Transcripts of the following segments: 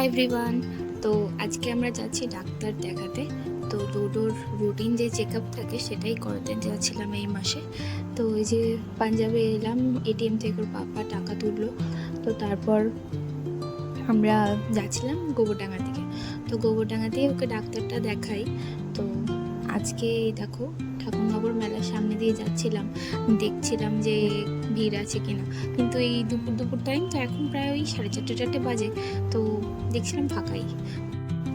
Hi everyone তো আজকে আমরা যাচ্ছি ডাক্তার দেখাতে। তো রোডোর রুটিন যে চেক আপ থাকে সেটাই করাতে যাচ্ছিলাম এই মাসে। তো ওই যে পাঞ্জাবে এলাম এটিএম থেকে ওর পাপা টাকা তুললো। তো তারপর আমরা যাচ্ছিলাম গোবরডাঙ্গা থেকে তো গোবরডাঙ্গা দিয়ে ওকে ডাক্তারটা দেখাই। তো আজকে দেখো ঠাকুরনগর মেলার সামনে দিয়ে যাচ্ছিলাম। দেখছিলাম যে ভিড় আছে কিনা। কিন্তু এই দুপুর দুপুর টাইম তো এখন প্রায় ওই সাড়ে চারটে চারটে বাজে। তো দেখছিলাম ফাঁকাই।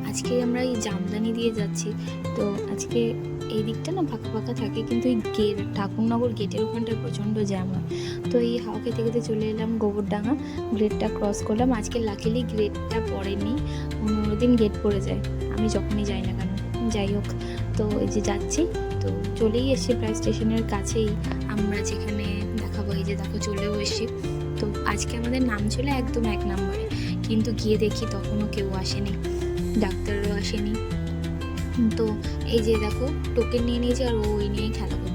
আজকে আমরা এই জামদানি দিয়ে যাচ্ছি। তো আজকে এই দিকটা না ফাঁকা ফাঁকা থাকে, কিন্তু এই গেট, ঠাকুরনগর গেটের ওখানটায় প্রচণ্ড জ্যাম হয়। তো এই হাওয়া খেতে খেতে চলে এলাম গোবরডাঙ্গা। গ্রেটটা ক্রস করলাম। আজকে লাকিলি গ্রেটটা পড়েনি। অন্য দিন গেট পড়ে যায়। আমি যখনই যাই না কেন। যাই হোক, তো এই যে যাচ্ছি, তো চলেই এসছি প্রায় স্টেশনের কাছেই। আমরা যেখানে দেখাবো, এই যে দেখো চলেও এসছি। তো আজকে আমাদের নাম ছিল একদম এক নম্বরে। কিন্তু গিয়ে দেখি তখনও কেউ আসেনি, ডাক্তারও আসেনি। তো এই যে দেখো, টোকেন নিয়ে নিয়েছে আর ওই নিয়েই খেলা করছে।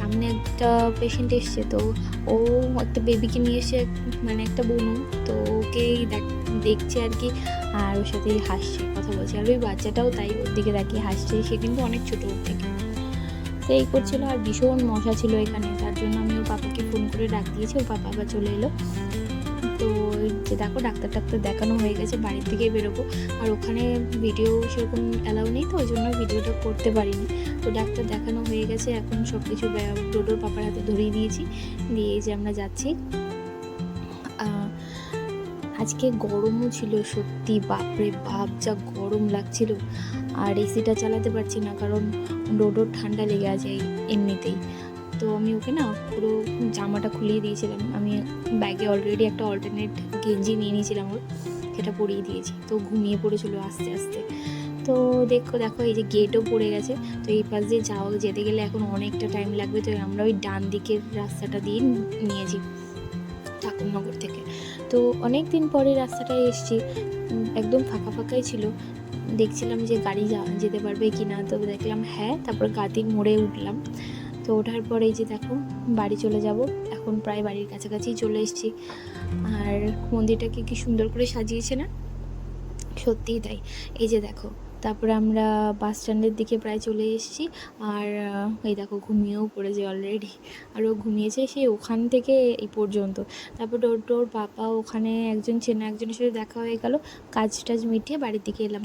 সামনে একটা পেশেন্ট এসছে, তো ও একটা বেবিকে নিয়ে এসে মানে একটা বনু, তো ওকেই দেখ- দেখছে আর কি, আর ওর সাথেই হাসছে, কথা বলছে। আর ওই বাচ্চাটাও তাই ওর দিকে তাকিয়ে হাসছে, সে কিন্তু অনেক ছোটো ওর থেকে। তো এই করছিল আর ভীষণ মশা ছিল এখানে, তার জন্য আমি ওর পাপাকে ফোন করে ডাক দিয়েছি, ওর পাপা আবার চলে এলো। যে দেখো ডাক্তার টাক্তার দেখানো হয়ে গেছে, বাড়ির থেকে বেরোবো। আর ওখানে ভিডিও সেরকম অ্যালাউ নেই তো, ওই জন্য ভিডিওটা করতে পারিনি। তো ডাক্তার দেখানো হয়ে গেছে, এখন সব কিছু ডোডোর পাপার হাতে ধরিয়ে দিয়েছি। দিয়ে যে আমরা যাচ্ছি। আজকে গরমও ছিল সত্যি, বাপরে বাপ, যা গরম লাগছিল। আর এসিটা চালাতে পারছি না, কারণ ডোডোর ঠান্ডা লেগে আছে এমনিতেই। তো আমি ওকে না পুরো জামাটা খুলিয়ে দিয়েছিলাম। আমি ব্যাগে অলরেডি একটা অল্টারনেট গেঞ্জি নিয়ে নিয়েছিলাম ওর, সেটা পরিয়ে দিয়েছি। তো ঘুমিয়ে পড়েছিল আস্তে আস্তে। তো দেখো দেখো, এই যে গেটও পড়ে গেছে। তো এই পাশ দিয়ে যাওয়া, যেতে গেলে এখন অনেকটা টাইম লাগবে। তো আমরা ওই ডান দিকের রাস্তাটা দিয়ে নিয়েছি ঠাকুরনগর থেকে। তো অনেক দিন পরে রাস্তাটায় এসেছি। একদম ফাঁকা ফাঁকাই ছিল। দেখছিলাম যে গাড়ি যেতে পারবে কি না তো দেখলাম হ্যাঁ তারপর গাতির মোড়ে উঠলাম। তো ওঠার পরে এই যে দেখো, বাড়ি চলে যাব। এখন প্রায় বাড়ির কাছাকাছি চলে এসেছি। আর মন্দিরটাকে কি সুন্দর করে সাজিয়েছে না? সত্যিই তাই। এই যে দেখো, তারপরে আমরা বাস স্ট্যান্ডের দিকে প্রায় চলে এসেছি। আর এই দেখো, ঘুমিয়েও পড়েছে অলরেডি আর ও ঘুমিয়েছে সেই ওখান থেকে এই পর্যন্ত। তারপর ওর তোর পাপা ওখানে একজন চেনা একজনের সাথে দেখা হয়ে গেল। কাজ টাজ মিটিয়ে বাড়ির দিকে এলাম।